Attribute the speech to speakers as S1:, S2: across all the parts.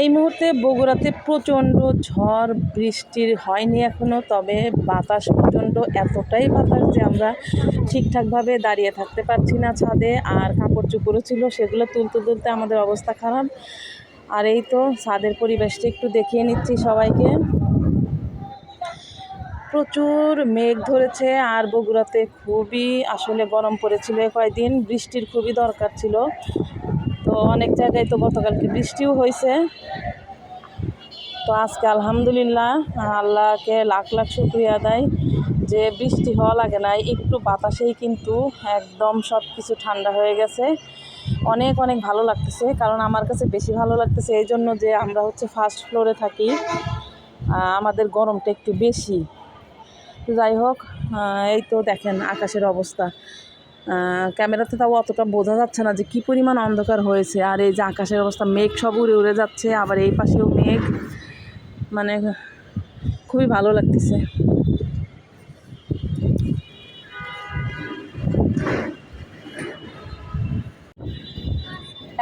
S1: এই মুহূর্তে বগুড়াতে প্রচণ্ড ঝড় বৃষ্টির হয়নি এখনও তবে বাতাস প্রচণ্ড, এতটাই বাতাস যে আমরা ঠিকঠাকভাবে দাঁড়িয়ে থাকতে পারছি না ছাদে। আর কাপড় চুপড়ও ছিল, সেগুলো তুলতে তুলতে আমাদের অবস্থা খারাপ। আর এই তো ছাদের পরিবেশটা একটু দেখিয়ে নিচ্ছি সবাইকে। প্রচুর মেঘ ধরেছে, আর বগুড়াতে খুবই আসলে গরম পড়েছিল কয়েকদিন বৃষ্টির খুবই দরকার ছিল। অনেক জায়গায় তো গতকালকে বৃষ্টিও হয়েছে। তো আজকে আলহামদুলিল্লাহ, আল্লাহকে লাখ লাখ শুক্রিয়া দেয় যে বৃষ্টি হওয়া লাগে না একটু বাতাসেই কিন্তু একদম সব কিছু ঠান্ডা হয়ে গেছে। অনেক অনেক ভালো লাগতেছে, কারণ আমার কাছে বেশি ভালো লাগতেছে এই জন্য যে আমরা হচ্ছে ফার্স্ট ফ্লোরে থাকি আমাদের গরমটা একটু বেশি। যাই হোক এই তো দেখেন আকাশের অবস্থা। ক্যামেরাতে তাও অতটা বোঝা যাচ্ছে না যে কি পরিমাণ অন্ধকার হয়েছে। আর এই যে আকাশের অবস্থা, মেঘ সব উড়ে উড়ে যাচ্ছে, আবার এই পাশেও মেঘ। মানে খুবই ভালো লাগতেছে।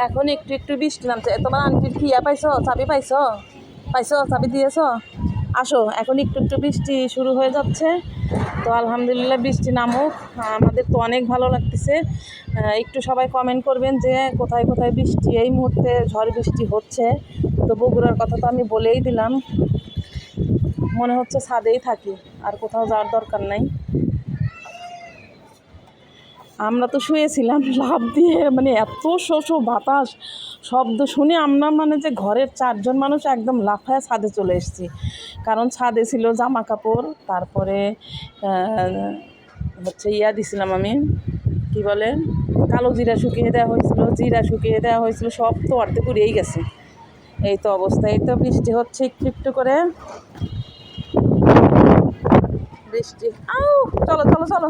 S1: এখন একটু একটু বৃষ্টি নামছে। তোমার আন্টির কি ইয়া পাইছো? চাবি পাইছো? পাইছো? চাবি দিয়েছ? আসো, এখন একটু একটু বৃষ্টি শুরু হয়ে যাচ্ছে। তো আলহামদুলিল্লাহ বৃষ্টি নামুক। আমাদের তো অনেক ভালো লাগতেছে। একটু সবাই কমেন্ট করবেন যে কোথায় কোথায় বৃষ্টি, এই মুহূর্তে ঝড় বৃষ্টি হচ্ছে। তো বগুড়ার কথা তো আমি বলেই দিলাম। মনে হচ্ছে ছাদেই থাকি, আর কোথাও যাওয়ার দরকার নাই। আমরা তো শুয়েছিলাম লাভ দিয়ে মানে এত শোষ বাতাস। শব্দ শুনে আমরা মানে যে ঘরের চারজন মানুষ একদম লাফায় ছাদে চলে এসেছি। কারণ ছাদে ছিল জামা কাপড়, তারপরে হচ্ছে ইয়া দিছিলাম আমি, কি বলে? কালো জিরা শুকিয়ে দেওয়া হয়েছিল, জিরা শুকিয়ে দেওয়া হয়েছিল, সব তো অর্ধেক উড়েই গেছে। এই তো অবস্থা, এই তো বৃষ্টি হচ্ছে একটু একটু করে। বৃষ্টি, আউ, চলো চলো চলো।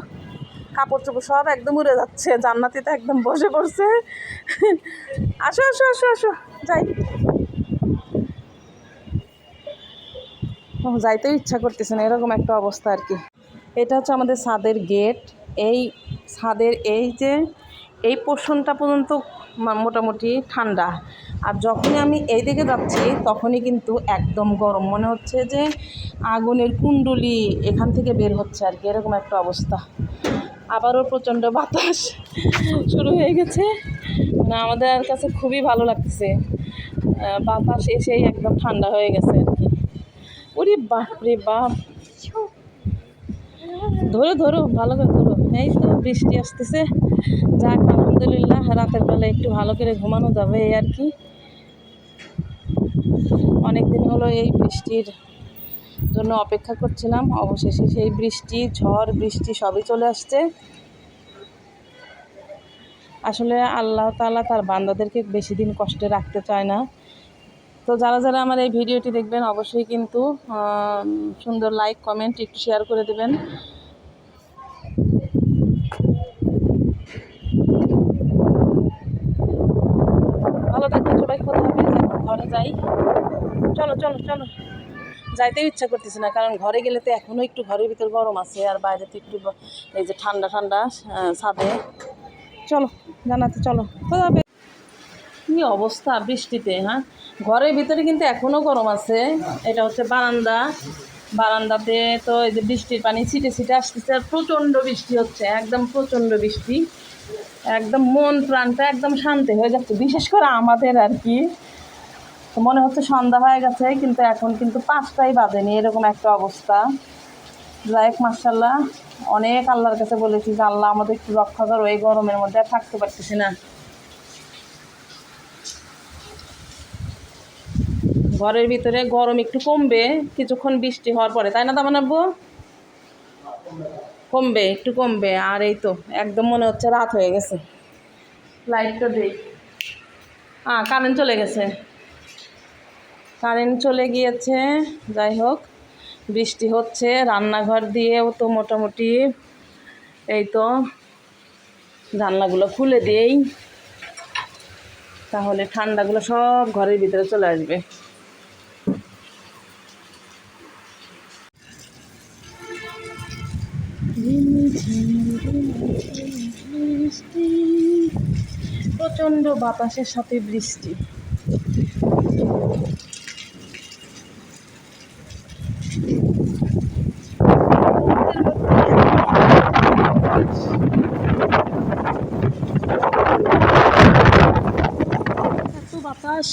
S1: কাপড় চোপড় সব একদম উড়ে যাচ্ছে, জান্নাতিতে একদম বসে পড়ছে। আসো আসো আসো আসো, যাই। যাইতেও ইচ্ছা করতেছে না, এরকম একটা অবস্থা আর কি। এটা হচ্ছে আমাদের ছাদের গেট। এই ছাদের এই যে, এই পোর্শনটা পর্যন্ত মোটামুটি ঠান্ডা। আর যখনই আমি এই দিকে যাচ্ছি, তখনই কিন্তু একদম গরম। মনে হচ্ছে যে আগুনের কুণ্ডলি এখান থেকে বের হচ্ছে আর কি, এরকম একটা অবস্থা। আবারও প্রচণ্ড বাতাস শুরু হয়ে গেছে। মানে আমাদের কাছে খুবই ভালো লাগতেছে। বাতাস এসেই একদম ঠান্ডা হয়ে গেছে আর কি। ওরে বাপ রে বাপ। ধরো ধরো, ভালো করে ধরো। এই তো বৃষ্টি আসতেছে। যাক, আলহামদুলিল্লাহ, রাতের বেলা একটু ভালো করে ঘুমানো যাবে এই আর কি। অনেক দিন হলো এই বৃষ্টির জন্য অপেক্ষা করছিলাম। অবশেষে সেই বৃষ্টি, ঝড়, বৃষ্টি সবই চলে আসছে। আসলে আল্লাহ তাআলা তার বান্দাদেরকে বেশি দিন কষ্টে রাখতে চায় না। তো যারা যারা আমার এই ভিডিওটি দেখবেন, অবশ্যই কিন্তু সুন্দর লাইক কমেন্ট একটু শেয়ার করে দেবেন। ভালো থাকবেন সবাই হাফেজ এখন ঘরে যাই। চলো চলো চলো। যাইতেও ইচ্ছা করতেছে না, কারণ ঘরে গেলে তো এখনও একটু ঘরের ভিতর গরম আছে, আর বাইরে তো একটু এই যে ঠান্ডা ঠান্ডা ছাদে। চলো জানাতে চলো। হাফেজ কি অবস্থা বৃষ্টিতে হ্যাঁ? ঘরের ভিতরে কিন্তু এখনও গরম আছে। এটা হচ্ছে বারান্দা। বারান্দাতে তো এই যে বৃষ্টির পানি ছিটে ছিটে আসতেছে, আর প্রচণ্ড বৃষ্টি হচ্ছে, একদম প্রচণ্ড বৃষ্টি। একদম মন প্রাণটা একদম শান্তি হয়ে যাচ্ছে, বিশেষ করে আমাদের আর কি। তো মনে হচ্ছে সন্ধ্যা হয়ে গেছে কিন্তু এখন কিন্তু পাঁচটাই বাজেনি এরকম একটা অবস্থা। যাই হোক মার্শাল্লাহ অনেক আল্লাহর কাছে বলেছি যে আল্লাহ আমাদের একটু রক্ষা করো এই গরমের মধ্যে আর থাকতে পারতেছি না। ঘরের ভিতরে গরম একটু কমবে কিছুক্ষণ বৃষ্টি হওয়ার পরে তাই না তামান আব্বু? কমবে একটু কমবে আর এই তো একদম মনে হচ্ছে রাত হয়ে গেছে। লাইটটা দেই। হ্যাঁ কারেন্ট চলে গেছে। কারেন্ট চলে গিয়েছে, যাই হোক, বৃষ্টি হচ্ছে, রান্নাঘর দিয়েও তো মোটামুটি এই তো জানলাগুলো খুলে দেই তাহলে ঠান্ডাগুলো সব ঘরের ভিতরে চলে আসবে। প্রচণ্ড বাতাসের সাথে বৃষ্টি। বাতাস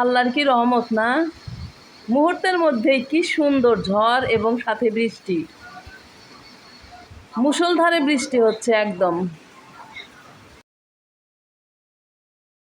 S1: আল্লাহর কি রহমত না? মুহূর্তের মধ্যে কি সুন্দর ঝড় এবং সাথে বৃষ্টি। মুষলধারে বৃষ্টি হচ্ছে একদম।